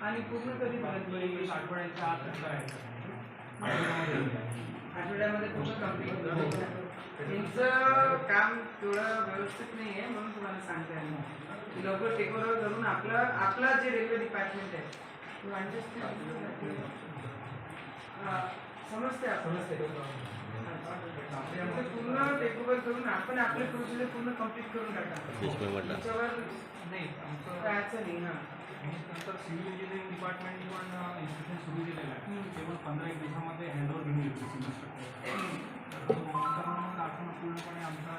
आणि पूर्ण कधीपर्यंत होईल आठवड्याच्या आत आठवड्यामध्ये पूर्ण कंप्लीट होईल त्यांचं काम तेवढं व्यवस्थित नाही आहे म्हणून तुम्हाला सांगते आम्ही. की लवकर टेक ओव्हर करून आपलं आपला जे रेल्वे डिपार्टमेंट आहे समजते आपण ते पूर्ण टेक ओव्हर करून आपण आपले प्रोसिजर पूर्ण कंप्लीट करून टाका त्याच्यावर नाही. अडचण नाही हां. नंतर सिव्हिल इंजिनिअरिंग डिपार्टमेंट पण इन्स्टिट्यूशन सुरू केलेलं आहे. ते पण पंधरा एक दिवसामध्ये हँडओव्हर घेऊन येतो सिव्हिल स्ट्रक्चर तर मग आपण पूर्णपणे आमचा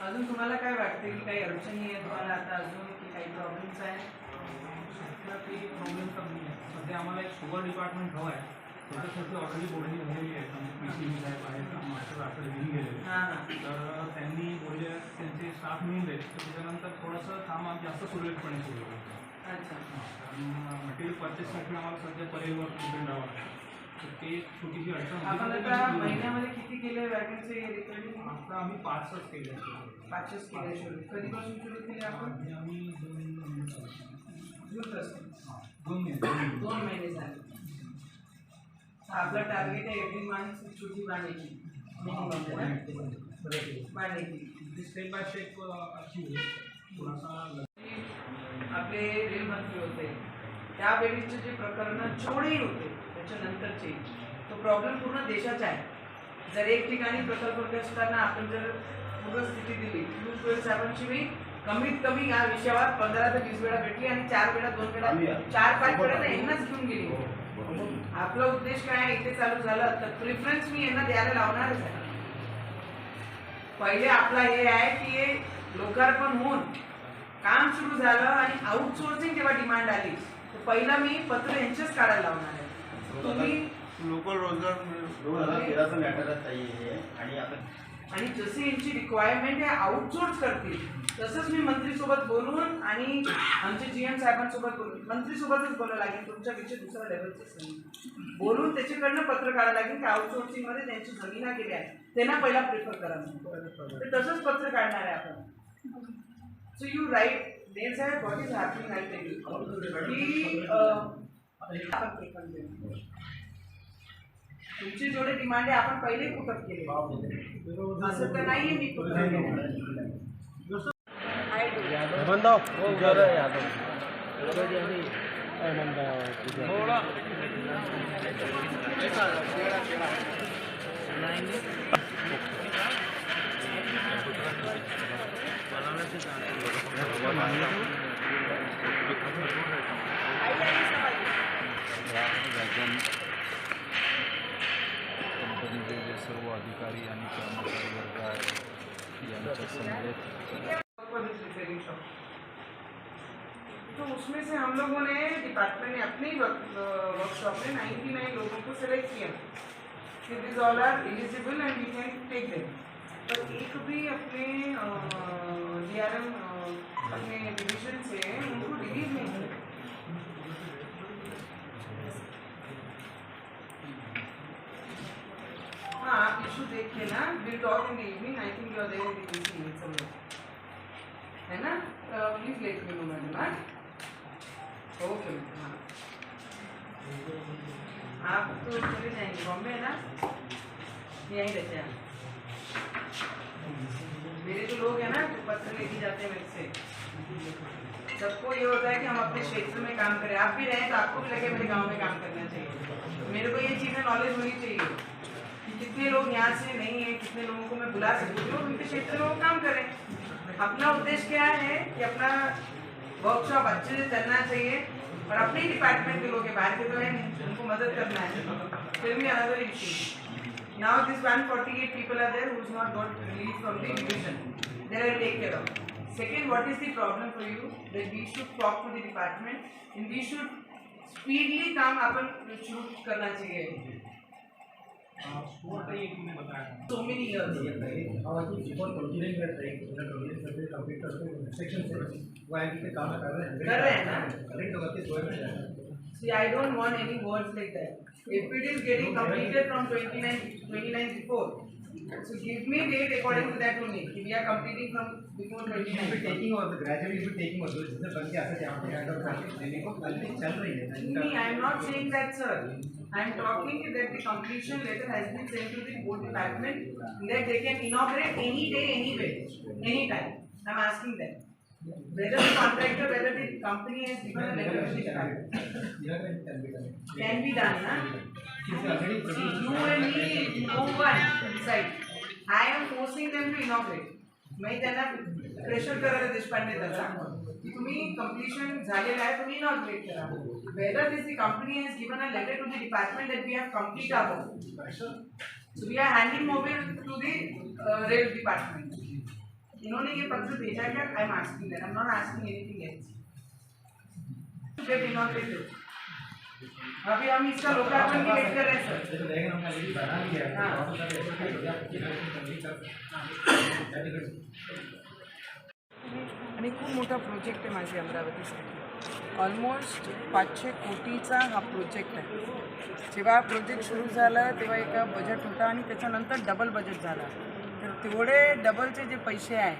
अजून तुम्हाला काय वाटते की काही अडचणी आहे तुम्हाला आता अजून की काही प्रॉब्लेम्स आहे काही प्रॉब्लेम नाही आहे. सध्या आम्हाला एक शुगर डिपार्टमेंट हवं आहे. छोटे ऑलरेडी बोलणी झालेली आहे पी सी बी साहेब आहेत मास्टर आपल्याला घेऊन गेलेले हां हां तर त्यांनी बोलले मिळून देत. तर त्याच्यानंतर थोडंसं काम आम जास्त सुरळीतपणे सुरू होतं अच्छा. कारण मटेरियल परचेससाठी आम्हाला सध्या परेलवर डिपेंड राहावं लागतं तर ते छोटीशी अडचण आपण होती. आता महिन्यामध्ये किती केले रिक्रुटिंग आता आम्ही पाचच केले. पाचच केले कधीपासून सुरू केले आपण? आम्ही दोन महिने. दोन महिने. झाले. आपला टार्गेट आहे एव्हरी मंथ छुट्टी मांडायची आपले रेल मंत्री होते त्यावेळीचे जे प्रकरण चोळी होते त्याच्यानंतरचे तो प्रॉब्लेम पूर्ण देशाचा आहे. जर एक ठिकाणी प्रकल्प असताना आपण जर पूर्ण स्थिती दिली पियुष गोयल साहेबांची मी कमीत कमी या विषयावर पंधरा ते वीस वेळा भेटली आणि चार वेळा दोन वेळा चार पाच वेळा यांनाच घेऊन गेली. आपला उद्देश काय इथे चालू झालं तर प्रिफरन्स मी यांना द्यायला लावणारच आहे. पहिले आपला हे आहे की हे लोकार्पण होऊन काम सुरू झालं आणि आउटसोर्सिंग जेव्हा डिमांड आली तर पहिला मी पत्र यांचेच काढायला लावणार आहे. तुम्ही लोकल रोजगार दोन हजार तेराचं मॅटर आहे हे. आणि आता आणि जशी यांची रिक्वायरमेंट आहे आउटसोर्स करतील. तसंच मी मंत्रीसोबत बोलून आणि आमचे जी एम साहेबांसोबत बोलून मंत्रीसोबतच बोलायला लागेल तुमच्या विषय दुसऱ्या लेवलचे नाही बोलून त्याच्याकडनं पत्र काढायला लागेल की आउटसोर्सिंगमध्ये त्यांची जमिना गेल्या आहेत त्यांना पहिला प्रिफर करा ते तर तसंच पत्र काढणार आहे आपण. So you right there Saheb what is happening I tell की आपण प्रिफर तुमची जेवढे डिमांड आहे आपण पहिले पुटअप केले. असं तर नाहीये मी do. कंपनीचे जे सर्व अधिकारी आणि कर्मचारी वर्ग आहे तो उसमें से हम लोगों ने डिपार्टमेंट ने अपने वर्कशॉप में 99 लोगों को सिलेक्ट किया। कि this all are eligible and we can take them पर एक भी अपने डी आर एम अपने डिवीज़न से उनको रिलीज़ नहीं किया हाँ आप इशू देख के ना? Will talk in the evening I think you are there in the meeting somewhere है ना? Please let me know madam okay madam आप तो चले जाएँगे बॉम्बे, है ना? यहीं रहते हैं मेरे जो लोग हैं ना, जो पत्र लेके जाते हैं मेरे से, सबको ये होता है कि हम अपने क्षेत्र में काम करें। आप भी रहें तो आपको भी लगे मेरे गाँव में काम करना चाहिए। मेरे को ये चीज़ें नॉलेज होनी चाहिए। यहाँ से नहीं है, कितने लोगों को मैं बुला सकती हूँ, उनके क्षेत्र में वो काम करें। अपना उद्देश्य क्या है कि अपना वर्कशॉप अच्छे से चलना चाहिए और अपने डिपार्टमेंट के लोग बाहर के तो है नहीं, उनको मदद करना है। फिर भी another now this 148 people are there not got release from the institution there take care of second what is the problem for you that we should talk to the department and we should speedly काम अपन शुरू करना चाहिए। हैं हैं हैं हैं See, I don't want any words like that. If it is getting completed from 29, 29 before, So give me date according to that only. We are completing from before It will be 29. taking over, gradually be taking over. जिससे बन के आता है यहाँ पे करके देने को गलती चल रही है Me, I am not saying that, sir. I am talking that the completion letter has been sent to the board department that they can inaugurate any day, anywhere, anytime. I am asking them. Whether the contractor, whether the company has given a letter to the department. Can be done. Can na? It's you and me, no one decide. I am forcing them to inaugurate. मी त्यांना pressure करत देशपांडे त्याचा की तुम्ही completion झालेलं आहे तुम्ही inaugurate करा whether this the company has given a letter to the department that we have complete our so we are handing mobile to the rail department इन्होंने ये पत्र भेजा क्या I am asking that I am not asking anything else get inaugurated अभी हम इसका लोकार्पण की वेट कर रहे हैं सर। है आणि खूप मोठा प्रोजेक्ट आहे माझी अमरावतीसाठी ऑलमोस्ट पाचशे कोटीचा हा प्रोजेक्ट आहे. जेव्हा हा प्रोजेक्ट सुरू झाला तेव्हा एक बजेट होता आणि त्याच्यानंतर डबल बजेट झाला. तर तेवढे डबलचे जे पैसे आहे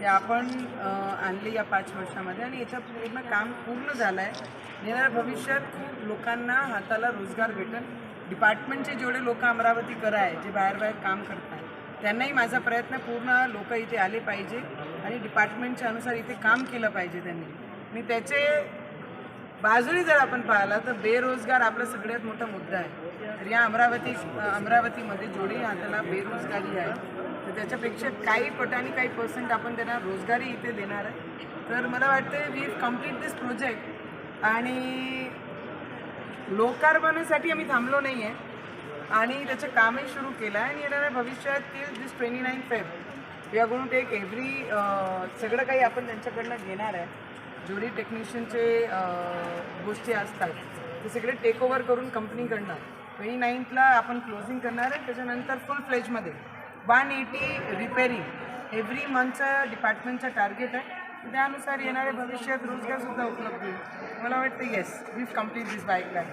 ते आपण आणली आणले या पाच वर्षामध्ये आणि याचं पूर्ण काम पूर्ण झालं आहे येणाऱ्या भविष्यात खूप लोकांना हाताला रोजगार भेटेल. डिपार्टमेंटचे जेवढे लोक अमरावतीकर आहे जे बाहेर बाहेर काम करत आहेत त्यांनाही माझा प्रयत्न पूर्ण लोक इथे आले पाहिजे आणि डिपार्टमेंटच्या अनुसार इथे काम केलं पाहिजे त्यांनी. आणि त्याचे बाजूने जर आपण पाहिला तर बेरोजगार आपला सगळ्यात मोठा मुद्दा आहे. तर या अमरावती अमरावतीमध्ये जेवढी हाताला बेरोजगारी आहे तर त्याच्यापेक्षा काही पटाने काही पर्सेंट आपण त्यांना रोजगारी इथे देणार आहे. तर मला वाटतं वी कंप्लीट दिस प्रोजेक्ट आणि लोकार्पणासाठी आम्ही थांबलो नाही आहे आणि त्याचं कामही सुरू केलं आहे आणि येणाऱ्या भविष्यातील दिस ट्वेंटी नाईन फेब या गुण टेक एव्हरी सगळं काही आपण त्यांच्याकडनं घेणार आहे. जेवढी टेक्निशियनचे गोष्टी असतात. ते सगळे टेक ओव्हर करून कंपनीकडनं ट्वेंटी नाईन्थला आपण क्लोजिंग करणार आहे. त्याच्यानंतर फुल फ्लेजमध्ये वन एटी रिपेरिंग एव्हरी मंथचं डिपार्टमेंटचं टार्गेट आहे त्यानुसार येणाऱ्या भविष्यात रोजगारसुद्धा उपलब्ध होईल. मला वाटतं yes we complete this bike line